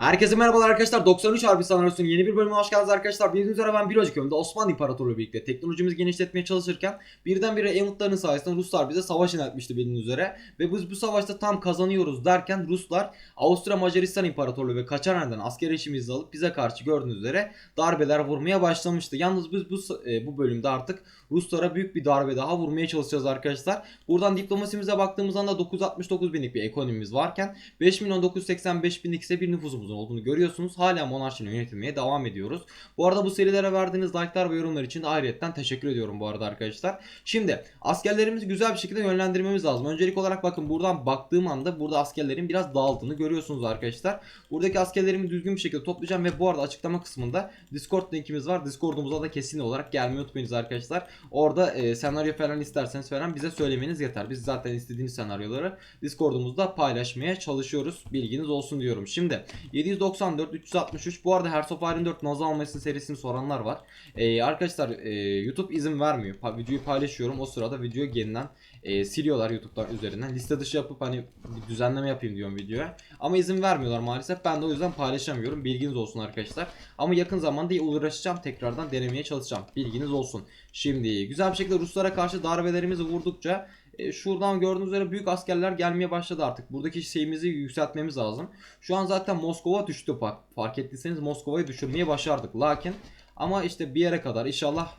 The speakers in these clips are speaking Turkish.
Herkese merhabalar arkadaşlar. 93 Harbi Sanaryosu'nun yeni bir bölümüne hoş geldiniz arkadaşlar. Bildiğiniz üzere ben bir önceki bölümde Osmanlı İmparatorluğu birlikte teknolojimizi genişletmeye çalışırken birdenbire Emutların sayesinde Ruslar bize savaş ilan etmişti bildiğiniz üzere. Ve biz bu savaşta tam kazanıyoruz derken Ruslar Avusturya Macaristan İmparatorluğu ve Kaçaner'den asker eşimizi alıp bize karşı gördüğünüz üzere darbeler vurmaya başlamıştı. Yalnız biz bu, e, bu bölümde artık Ruslara büyük bir darbe daha vurmaya çalışacağız arkadaşlar. Buradan diplomasimize baktığımız anda 969 binlik bir ekonomimiz varken 5 milyon 985 binlik ise bir nüfusumuzun olduğunu görüyorsunuz. Hala monarşinin yönetilmeye devam ediyoruz. Bu arada bu serilere verdiğiniz like'lar ve yorumlar için de ayrıyetten teşekkür ediyorum bu arada arkadaşlar. Şimdi askerlerimizi güzel bir şekilde yönlendirmemiz lazım. Öncelik olarak bakın buradan baktığım anda burada askerlerin biraz dağıldığını görüyorsunuz arkadaşlar. Buradaki askerlerimi düzgün bir şekilde toplayacağım ve bu arada açıklama kısmında Discord linkimiz var. Discord'umuza da kesin olarak gelmeyi unutmayınız arkadaşlar. Orada e, senaryo falan isterseniz falan bize söylemeniz yeter. Biz zaten istediğiniz senaryoları Discord'umuzda paylaşmaya çalışıyoruz. Bilginiz olsun diyorum. Şimdi 794 363 bu arada Hearts of Iron 4 Nazı almasını serisini soranlar var. E, arkadaşlar e, YouTube izin vermiyor. Pa- videoyu paylaşıyorum. O sırada videoyu yeniden e, siliyorlar YouTube'dan üzerinden. Liste dışı yapıp hani bir düzenleme yapayım diyorum videoya. Ama izin vermiyorlar maalesef. Ben de o yüzden paylaşamıyorum. Bilginiz olsun arkadaşlar. Ama yakın zamanda uğraşacağım. Tekrardan denemeye çalışacağım. Bilginiz olsun. Şimdi güzel bir şekilde Ruslara karşı darbelerimizi vurdukça e, şuradan gördüğünüz üzere büyük askerler gelmeye başladı artık. Buradaki şeyimizi yükseltmemiz lazım. Şu an zaten Moskova düştü. Fark ettiyseniz Moskova'yı düşürmeye başardık. Lakin ama işte bir yere kadar inşallah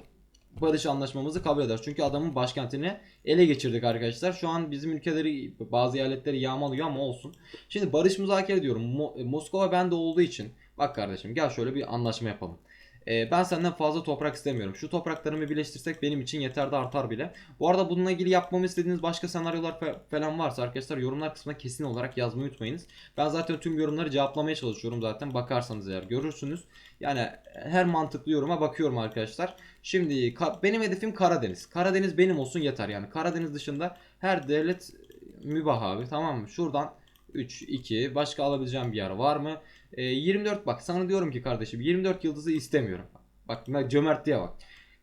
barış anlaşmamızı kabul eder. Çünkü adamın başkentini ele geçirdik arkadaşlar. Şu an bizim ülkeleri bazı eyaletleri yağmalıyor ama olsun. Şimdi barış müzakere ediyorum. Mo- Moskova bende olduğu için bak kardeşim gel şöyle bir anlaşma yapalım. Ee, ben senden fazla toprak istemiyorum. Şu topraklarımı birleştirsek benim için yeter de artar bile. Bu arada bununla ilgili yapmamı istediğiniz başka senaryolar fa- falan varsa arkadaşlar yorumlar kısmına kesin olarak yazmayı unutmayınız. Ben zaten tüm yorumları cevaplamaya çalışıyorum zaten. Bakarsanız eğer görürsünüz. Yani her mantıklı yoruma bakıyorum arkadaşlar. Şimdi benim hedefim Karadeniz. Karadeniz benim olsun yeter yani. Karadeniz dışında her devlet mübah abi tamam mı? Şuradan 3, 2 başka alabileceğim bir yer var mı? E, 24 bak sana diyorum ki kardeşim 24 yıldızı istemiyorum. Bak ne cömertliğe bak.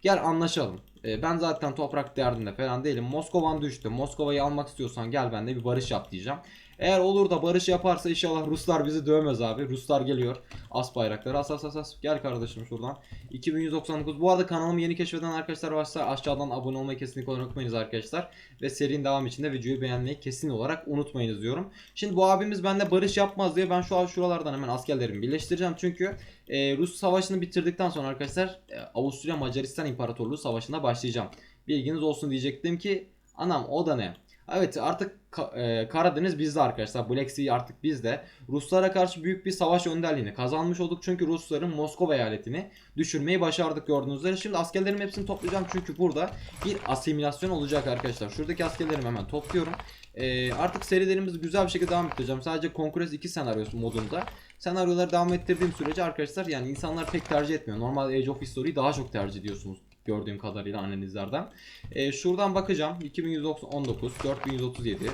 Gel anlaşalım. E, ben zaten toprak derdinde falan değilim. Moskovan düştü. Moskova'yı almak istiyorsan gel benimle bir barış yap diyeceğim. Eğer olur da barış yaparsa inşallah Ruslar bizi dövmez abi. Ruslar geliyor. As bayrakları as as as as. Gel kardeşim şuradan. 2199. Bu arada kanalımı yeni keşfeden arkadaşlar varsa aşağıdan abone olmayı kesinlikle unutmayınız arkadaşlar. Ve serinin devam için de videoyu beğenmeyi kesin olarak unutmayınız diyorum. Şimdi bu abimiz bende barış yapmaz diye ben şu an şuralardan hemen askerlerimi birleştireceğim. Çünkü e, Rus savaşını bitirdikten sonra arkadaşlar e, Avusturya Macaristan İmparatorluğu savaşına başlayacağım. Bilginiz olsun diyecektim ki anam o da ne? Evet artık e, Karadeniz bizde arkadaşlar. Black Sea artık bizde. Ruslara karşı büyük bir savaş önderliğini kazanmış olduk. Çünkü Rusların Moskova eyaletini düşürmeyi başardık gördüğünüz üzere. Şimdi askerlerim hepsini toplayacağım. Çünkü burada bir asimilasyon olacak arkadaşlar. Şuradaki askerlerimi hemen topluyorum. E, artık serilerimizi güzel bir şekilde devam ettireceğim. Sadece Conquest 2 senaryosu modunda. Senaryoları devam ettirdiğim sürece arkadaşlar yani insanlar pek tercih etmiyor. Normal Age of History'yi daha çok tercih ediyorsunuz gördüğüm kadarıyla analizlerden. Ee, şuradan bakacağım. 2119, 4137.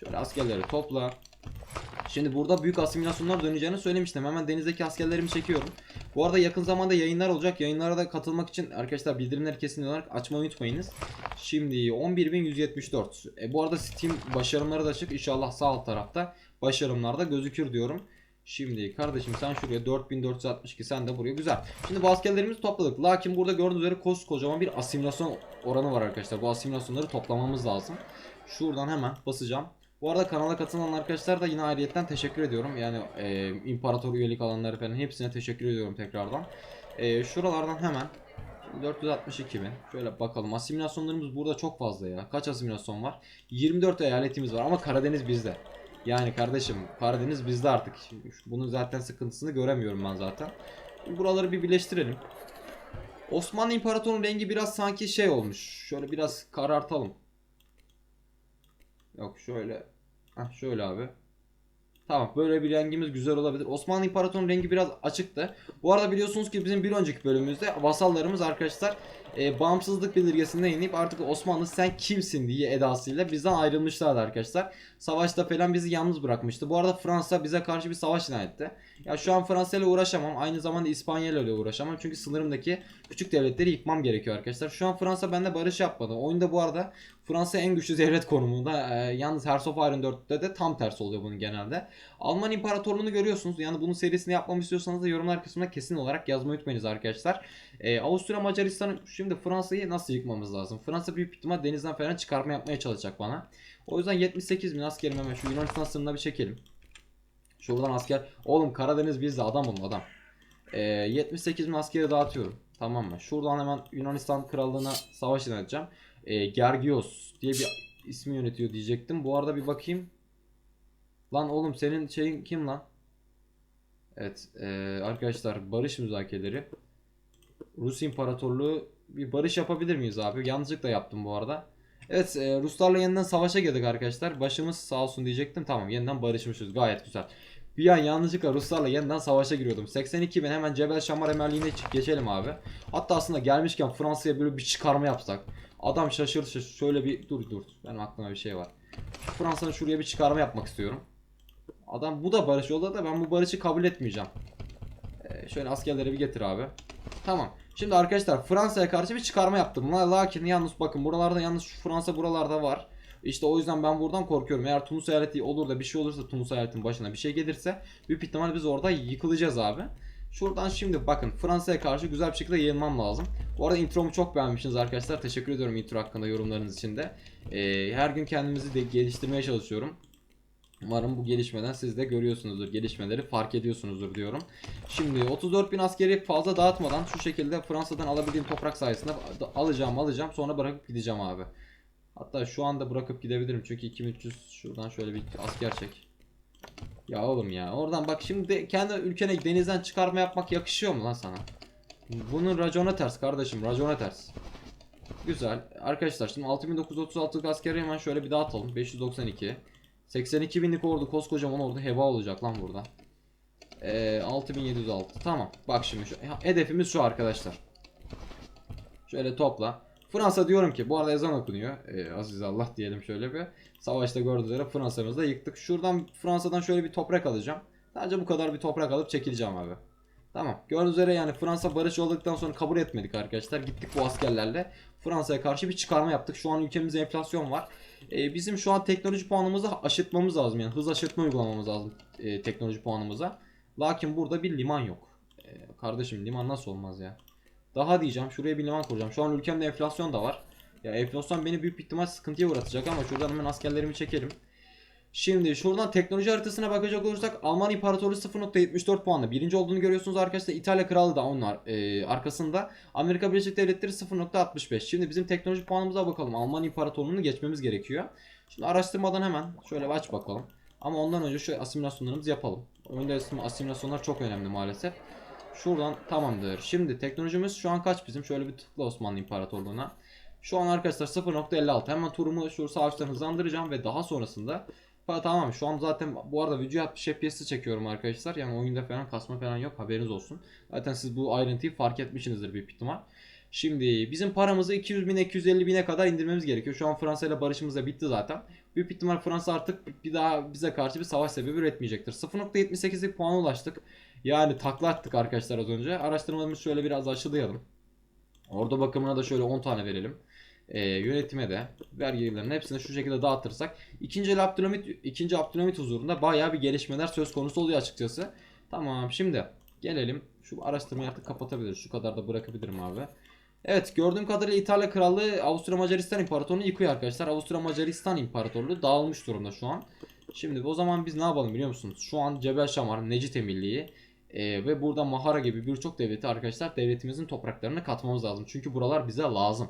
Şöyle askerleri topla. Şimdi burada büyük asimilasyonlar döneceğini söylemiştim. Hemen denizdeki askerlerimi çekiyorum. Bu arada yakın zamanda yayınlar olacak. Yayınlara da katılmak için arkadaşlar bildirimleri kesin olarak açmayı unutmayınız. Şimdi 11174. E, bu arada Steam başarımları da açık. İnşallah sağ alt tarafta başarımlar da gözükür diyorum. Şimdi kardeşim sen şuraya 4462 sen de buraya güzel. Şimdi bu askerlerimizi topladık. Lakin burada gördüğünüz üzere koskocaman bir asimilasyon oranı var arkadaşlar. Bu asimilasyonları toplamamız lazım. Şuradan hemen basacağım. Bu arada kanala katılan arkadaşlar da yine ayrıyetten teşekkür ediyorum. Yani e, imparator üyelik alanları falan hepsine teşekkür ediyorum tekrardan. E, şuralardan hemen Şimdi 462 bin. Şöyle bakalım. Asimilasyonlarımız burada çok fazla ya. Kaç asimilasyon var? 24 eyaletimiz var ama Karadeniz bizde. Yani kardeşim Karadeniz bizde artık. Bunun zaten sıkıntısını göremiyorum ben zaten. Buraları bir birleştirelim. Osmanlı İmparatorluğu'nun rengi biraz sanki şey olmuş. Şöyle biraz karartalım. Yok şöyle. Heh, şöyle abi. Tamam böyle bir rengimiz güzel olabilir. Osmanlı İmparatorluğu'nun rengi biraz açıktı. Bu arada biliyorsunuz ki bizim bir önceki bölümümüzde vasallarımız arkadaşlar e, bağımsızlık bildirgesinde inip artık Osmanlı sen kimsin diye edasıyla bizden ayrılmışlardı arkadaşlar. Savaşta falan bizi yalnız bırakmıştı. Bu arada Fransa bize karşı bir savaş ilan etti. Ya şu an Fransa ile uğraşamam. Aynı zamanda İspanya ile uğraşamam. Çünkü sınırımdaki küçük devletleri yıkmam gerekiyor arkadaşlar. Şu an Fransa bende barış yapmadı. Oyunda bu arada Fransa en güçlü devlet konumunda. Ee, yalnız Hearts of Iron 4'te de tam tersi oluyor bunun genelde. Alman İmparatorluğunu görüyorsunuz. Yani bunun serisini yapmamı istiyorsanız da yorumlar kısmına kesin olarak yazmayı unutmayınız arkadaşlar. Ee, Avusturya Macaristan'ı şimdi Fransa'yı nasıl yıkmamız lazım? Fransa büyük ihtimal denizden falan çıkarma yapmaya çalışacak bana. O yüzden 78 bin askerim hemen şu Yunanistan sınırına bir çekelim. Şuradan asker. Oğlum Karadeniz bizde adam olun adam. Ee, 78 bin askeri dağıtıyorum. Tamam mı? Şuradan hemen Yunanistan krallığına savaş ilan edeceğim. Ee, Gergios diye bir ismi yönetiyor diyecektim. Bu arada bir bakayım. Lan oğlum senin şeyin kim lan? Evet ee, arkadaşlar barış müzakereleri. Rus İmparatorluğu bir barış yapabilir miyiz abi? Yanlışlıkla yaptım bu arada. Evet e, Ruslarla yeniden savaşa girdik arkadaşlar. Başımız sağ olsun diyecektim. Tamam yeniden barışmışız. Gayet güzel. Bir an yanlışlıkla Ruslarla yeniden savaşa giriyordum. 82 bin hemen Cebel Şamar emerliğine geçelim abi. Hatta aslında gelmişken Fransa'ya böyle bir çıkarma yapsak. Adam şaşır şaşır şöyle bir dur dur. Benim aklıma bir şey var. Fransa'nın şuraya bir çıkarma yapmak istiyorum. Adam bu da barış yolda da ben bu barışı kabul etmeyeceğim. Ee, şöyle askerleri bir getir abi. Tamam. Şimdi arkadaşlar Fransa'ya karşı bir çıkarma yaptım. La- Lakin yalnız bakın buralarda yalnız şu Fransa buralarda var. İşte o yüzden ben buradan korkuyorum. Eğer Tunus eyaleti olur da bir şey olursa Tunus eyaletinin başına bir şey gelirse büyük ihtimal biz orada yıkılacağız abi. Şuradan şimdi bakın Fransa'ya karşı güzel bir şekilde yayılmam lazım. Bu arada intromu çok beğenmişsiniz arkadaşlar. Teşekkür ediyorum intro hakkında yorumlarınız için de. Ee, her gün kendimizi de geliştirmeye çalışıyorum. Umarım bu gelişmeden siz de görüyorsunuzdur. Gelişmeleri fark ediyorsunuzdur diyorum. Şimdi 34 bin askeri fazla dağıtmadan şu şekilde Fransa'dan alabildiğim toprak sayesinde alacağım alacağım sonra bırakıp gideceğim abi. Hatta şu anda bırakıp gidebilirim çünkü 2300 şuradan şöyle bir asker çek. Ya oğlum ya oradan bak şimdi kendi ülkene denizden çıkarma yapmak yakışıyor mu lan sana? Bunun racona ters kardeşim racona ters. Güzel. Arkadaşlar şimdi 6936'lık askeri hemen şöyle bir dağıtalım. 592. 82 binlik ordu koskocaman ordu heba olacak lan burada. Ee, 6706 tamam bak şimdi şu, hedefimiz şu arkadaşlar. Şöyle topla. Fransa diyorum ki bu arada ezan okunuyor. Ee, Aziz Allah diyelim şöyle bir. Savaşta gördüğünüz üzere Fransa'mızı da yıktık. Şuradan Fransa'dan şöyle bir toprak alacağım. Sadece bu kadar bir toprak alıp çekileceğim abi. Tamam. Gördüğünüz üzere yani Fransa barış olduktan sonra kabul etmedik arkadaşlar. Gittik bu askerlerle. Fransa'ya karşı bir çıkarma yaptık. Şu an ülkemizde enflasyon var. Ee, bizim şu an teknoloji puanımızı aşırtmamız lazım. Yani hız aşırtma uygulamamız lazım e, teknoloji puanımıza. Lakin burada bir liman yok. Ee, kardeşim liman nasıl olmaz ya? Daha diyeceğim şuraya bir liman kuracağım. Şu an ülkemde enflasyon da var. Ya enflasyon beni büyük ihtimal sıkıntıya uğratacak ama şuradan hemen askerlerimi çekelim. Şimdi şuradan teknoloji haritasına bakacak olursak Alman İmparatorluğu 0.74 puanla birinci olduğunu görüyorsunuz arkadaşlar. İtalya Krallığı da onlar e, arkasında. Amerika Birleşik Devletleri 0.65. Şimdi bizim teknoloji puanımıza bakalım. Alman İmparatorluğu'nu geçmemiz gerekiyor. Şimdi araştırmadan hemen şöyle aç bakalım. Ama ondan önce şu asimilasyonlarımızı yapalım. Önde asimilasyonlar çok önemli maalesef. Şuradan tamamdır. Şimdi teknolojimiz şu an kaç bizim? Şöyle bir tıkla Osmanlı İmparatorluğu'na. Şu an arkadaşlar 0.56. Hemen turumu şu savaştan hızlandıracağım ve daha sonrasında tamam şu an zaten bu arada video 60 FPS'i çekiyorum arkadaşlar. Yani oyunda falan kasma falan yok haberiniz olsun. Zaten siz bu ayrıntıyı fark etmişsinizdir büyük ihtimal. Şimdi bizim paramızı 200 bin 250 bine kadar indirmemiz gerekiyor. Şu an Fransa ile barışımız da bitti zaten. Büyük ihtimal Fransa artık bir daha bize karşı bir savaş sebebi üretmeyecektir. 0.78'lik puana ulaştık. Yani takla attık arkadaşlar az önce. Araştırmamızı şöyle biraz aşılayalım. Orada bakımına da şöyle 10 tane verelim e, yönetime de vergilerin hepsini şu şekilde dağıtırsak ikinci Abdülhamit ikinci Abdülhamit huzurunda bayağı bir gelişmeler söz konusu oluyor açıkçası. Tamam şimdi gelelim şu araştırmayı artık kapatabiliriz. Şu kadar da bırakabilirim abi. Evet gördüğüm kadarıyla İtalya Krallığı Avusturya Macaristan İmparatorluğunu yıkıyor arkadaşlar. Avusturya Macaristan İmparatorluğu dağılmış durumda şu an. Şimdi o zaman biz ne yapalım biliyor musunuz? Şu an Cebel Şamar, Necit Emirliği e, ve burada Mahara gibi birçok devleti arkadaşlar devletimizin topraklarını katmamız lazım. Çünkü buralar bize lazım.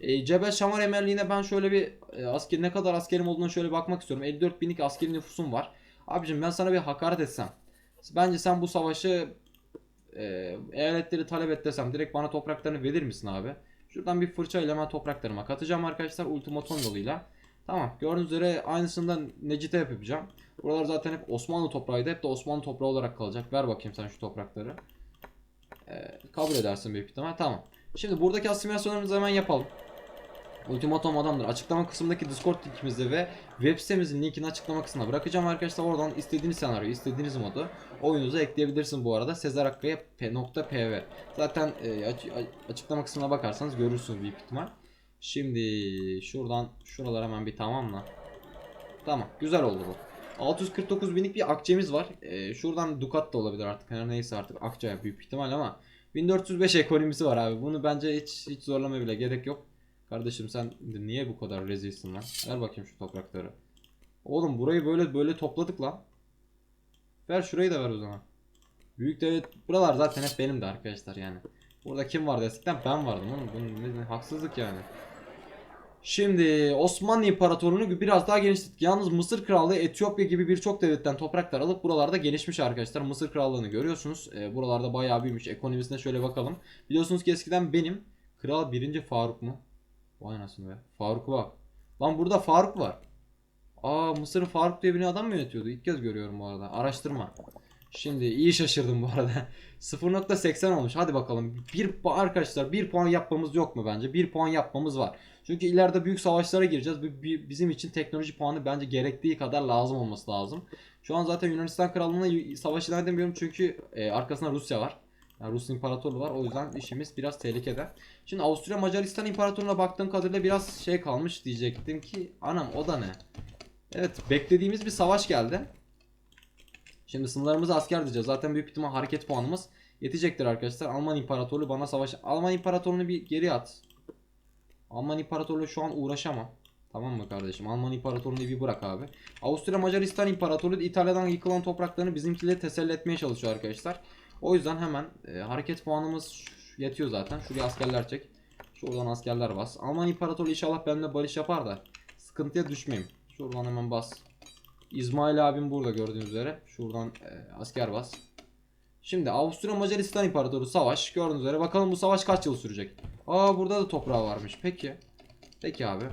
E, Cebel Şamar emerliğine ben şöyle bir e, asker ne kadar askerim olduğuna şöyle bakmak istiyorum. 54 binlik askeri nüfusum var. Abicim ben sana bir hakaret etsem. Bence sen bu savaşı e, eyaletleri talep et desem direkt bana topraklarını verir misin abi? Şuradan bir fırça ile hemen topraklarıma katacağım arkadaşlar ultimaton yoluyla. Tamam gördüğünüz üzere aynısından Necit'e yapacağım. Buralar zaten hep Osmanlı toprağıydı. Hep de Osmanlı toprağı olarak kalacak. Ver bakayım sen şu toprakları. Ee, kabul edersin büyük ihtimal. Tamam. Şimdi buradaki asimilasyonlarımızı hemen yapalım. Ultimatom adamdır. Açıklama kısmındaki Discord linkimizde ve web sitemizin linkini açıklama kısmına bırakacağım arkadaşlar. Oradan istediğiniz senaryo, istediğiniz modu oyununuza ekleyebilirsin bu arada. Sezer Akkaya p.pv. Zaten e, açıklama kısmına bakarsanız görürsünüz büyük ihtimal. Şimdi şuradan şuralar hemen bir tamamla. Tamam güzel oldu bu. 649 binlik bir akçemiz var. E, şuradan Ducat da olabilir artık. Her neyse artık akçe büyük ihtimal ama 1405 ekonomisi var abi. Bunu bence hiç hiç zorlama bile gerek yok. Kardeşim sen niye bu kadar rezilsin lan? Ver bakayım şu toprakları. Oğlum burayı böyle böyle topladık lan. Ver şurayı da ver o zaman. Büyük devlet buralar zaten hep benim de arkadaşlar yani. Burada kim vardı eskiden ben vardım oğlum. Bunun ne, haksızlık yani. Şimdi Osmanlı İmparatorluğu'nu biraz daha genişlettik. Yalnız Mısır Krallığı Etiyopya gibi birçok devletten topraklar alıp buralarda gelişmiş arkadaşlar. Mısır Krallığı'nı görüyorsunuz. Ee, buralarda bayağı büyümüş. Ekonomisine şöyle bakalım. Biliyorsunuz ki eskiden benim Kral 1. Faruk mu? Vay anasını be. Faruk var. Lan burada Faruk var. Aa Mısır'ın Faruk diye bir adam mı yönetiyordu? İlk kez görüyorum bu arada. Araştırma. Şimdi iyi şaşırdım bu arada. 0.80 olmuş. Hadi bakalım. Bir arkadaşlar 1 puan yapmamız yok mu bence? 1 puan yapmamız var. Çünkü ileride büyük savaşlara gireceğiz. Bizim için teknoloji puanı bence gerektiği kadar lazım olması lazım. Şu an zaten Yunanistan Krallığı'na savaş ilan edemiyorum çünkü e, arkasında Rusya var. Yani Rus İmparatorluğu var. O yüzden işimiz biraz tehlikede. Şimdi Avusturya Macaristan İmparatorluğu'na baktığım kadarıyla biraz şey kalmış diyecektim ki anam o da ne? Evet beklediğimiz bir savaş geldi. Şimdi sınırlarımıza asker diyeceğiz. Zaten büyük ihtimal hareket puanımız yetecektir arkadaşlar. Alman İmparatorluğu bana savaş... Alman İmparatorluğu'nu bir geri at. Alman İmparatorluğu şu an uğraşamam. Tamam mı kardeşim? Alman İmparatorluğu'nu bir bırak abi. Avusturya Macaristan İmparatorluğu İtalya'dan yıkılan topraklarını bizimkileri teselli etmeye çalışıyor arkadaşlar. O yüzden hemen e, hareket puanımız yetiyor zaten. Şuraya askerler çek. Şuradan askerler bas. Alman İmparatorluğu inşallah benimle barış yapar da sıkıntıya düşmeyeyim. Şuradan hemen bas. İsmail abim burada gördüğünüz üzere. Şuradan e, asker bas. Şimdi Avusturya Macaristan İmparatoru savaş. Gördüğünüz üzere bakalım bu savaş kaç yıl sürecek. Aa burada da toprağı varmış. Peki. Peki abi.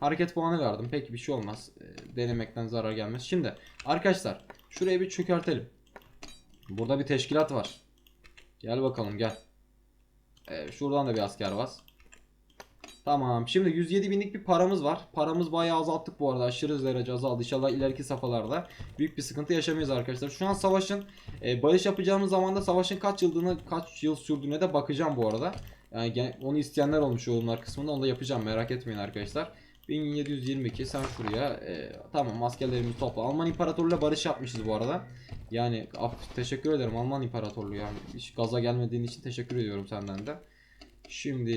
Hareket puanı verdim. Peki bir şey olmaz. E, denemekten zarar gelmez. Şimdi arkadaşlar şurayı bir çökertelim. Burada bir teşkilat var. Gel bakalım gel. E, şuradan da bir asker bas. Tamam. Şimdi 107 binlik bir paramız var. Paramız bayağı azalttık bu arada. Aşırı derece azaldı. İnşallah ileriki safhalarda büyük bir sıkıntı yaşamayız arkadaşlar. Şu an savaşın e, barış yapacağımız zaman da savaşın kaç yıldığını kaç yıl sürdüğüne de bakacağım bu arada. Yani onu isteyenler olmuş yorumlar kısmında. Onu da yapacağım. Merak etmeyin arkadaşlar. 1722 sen şuraya e, tamam askerlerimizi topla. Alman İmparatorluğu'yla barış yapmışız bu arada. Yani af- teşekkür ederim Alman İmparatorluğu yani hiç gaza gelmediğin için teşekkür ediyorum senden de. Şimdi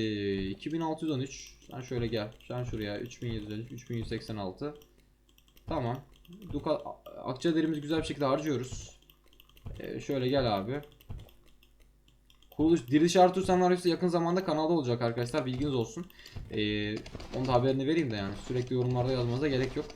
2613 sen şöyle gel. Sen şuraya 3713 3186. Tamam. Duka akçelerimizi güzel bir şekilde harcıyoruz. Ee, şöyle gel abi. Kuruluş Diriliş Arthur senaryosu yakın zamanda kanalda olacak arkadaşlar bilginiz olsun. Ee, onu da haberini vereyim de yani sürekli yorumlarda yazmanıza gerek yok.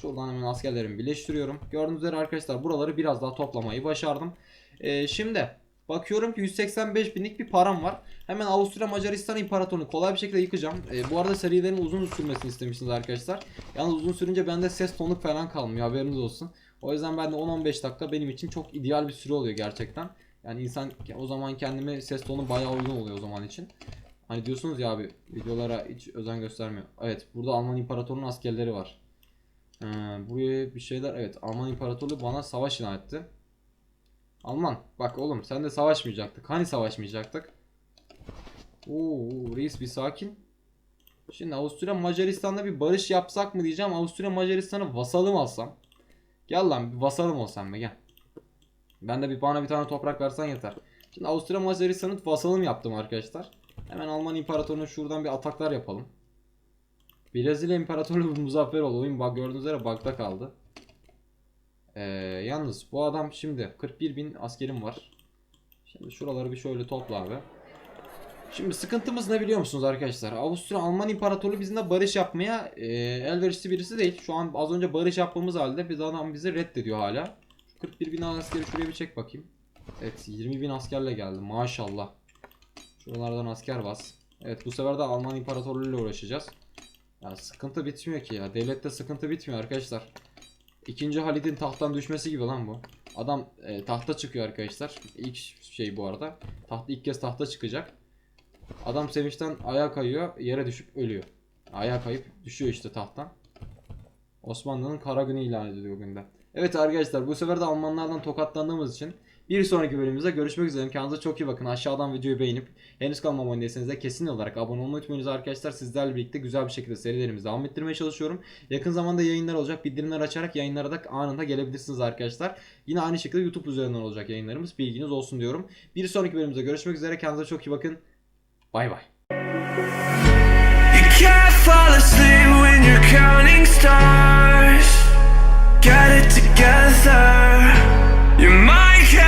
Şuradan hemen askerlerimi birleştiriyorum. Gördüğünüz üzere arkadaşlar buraları biraz daha toplamayı başardım. Ee, şimdi bakıyorum ki 185 binlik bir param var. Hemen Avusturya Macaristan İmparatorluğunu kolay bir şekilde yıkacağım. Ee, bu arada serilerin uzun sürmesini istemişsiniz arkadaşlar. Yalnız uzun sürünce bende ses tonluk falan kalmıyor haberiniz olsun. O yüzden ben de 10-15 dakika benim için çok ideal bir süre oluyor gerçekten. Yani insan o zaman kendime ses tonu bayağı uygun oluyor o zaman için. Hani diyorsunuz ya abi videolara hiç özen göstermiyor. Evet burada Alman İmparatorluğu'nun askerleri var. Ee, buraya bir şeyler evet Alman İmparatorluğu bana savaş ilan etti. Alman bak oğlum sen de savaşmayacaktık. Hani savaşmayacaktık? Oo reis bir sakin. Şimdi Avusturya Macaristan'da bir barış yapsak mı diyeceğim. Avusturya Macaristan'ı vasalım alsam. Gel lan bir vasalım olsam be gel. Ben de bir bana bir tane toprak versen yeter. Şimdi Avusturya Macaristan'ı vasalım yaptım arkadaşlar. Hemen Alman İmparatorluğu'na şuradan bir ataklar yapalım. Brezilya İmparatorluğu muzaffer oldu. Oyun bak gördüğünüz üzere bug'da kaldı. Ee, yalnız bu adam şimdi 41 bin askerim var. Şimdi şuraları bir şöyle topla abi. Şimdi sıkıntımız ne biliyor musunuz arkadaşlar? Avusturya Alman İmparatorluğu bizimle barış yapmaya e, elverişli birisi değil. Şu an az önce barış yapmamız halde biz adam bizi reddediyor hala. Şu 41 bin askeri şuraya bir çek bakayım. Evet 20 bin askerle geldi maşallah. Şuralardan asker bas. Evet bu sefer de Alman İmparatorluğu ile uğraşacağız. Ya sıkıntı bitmiyor ki ya. Devlette sıkıntı bitmiyor arkadaşlar. İkinci Halit'in tahttan düşmesi gibi lan bu. Adam e, tahta çıkıyor arkadaşlar. İlk şey bu arada. Tahta ilk kez tahta çıkacak. Adam sevinçten ayağa kayıyor, yere düşüp ölüyor. Ayağa kayıp düşüyor işte tahttan. Osmanlı'nın kara günü ilan ediliyor günde. Evet arkadaşlar bu sefer de Almanlardan tokatlandığımız için bir sonraki bölümümüzde görüşmek üzere. Kendinize çok iyi bakın. Aşağıdan videoyu beğenip henüz kanalıma abone de kesin olarak abone olmayı unutmayınız arkadaşlar. Sizlerle birlikte güzel bir şekilde serilerimizi devam ettirmeye çalışıyorum. Yakın zamanda yayınlar olacak. Bildirimler açarak yayınlara da anında gelebilirsiniz arkadaşlar. Yine aynı şekilde YouTube üzerinden olacak yayınlarımız. Bilginiz olsun diyorum. Bir sonraki bölümümüzde görüşmek üzere. Kendinize çok iyi bakın. Bay bay. together You might have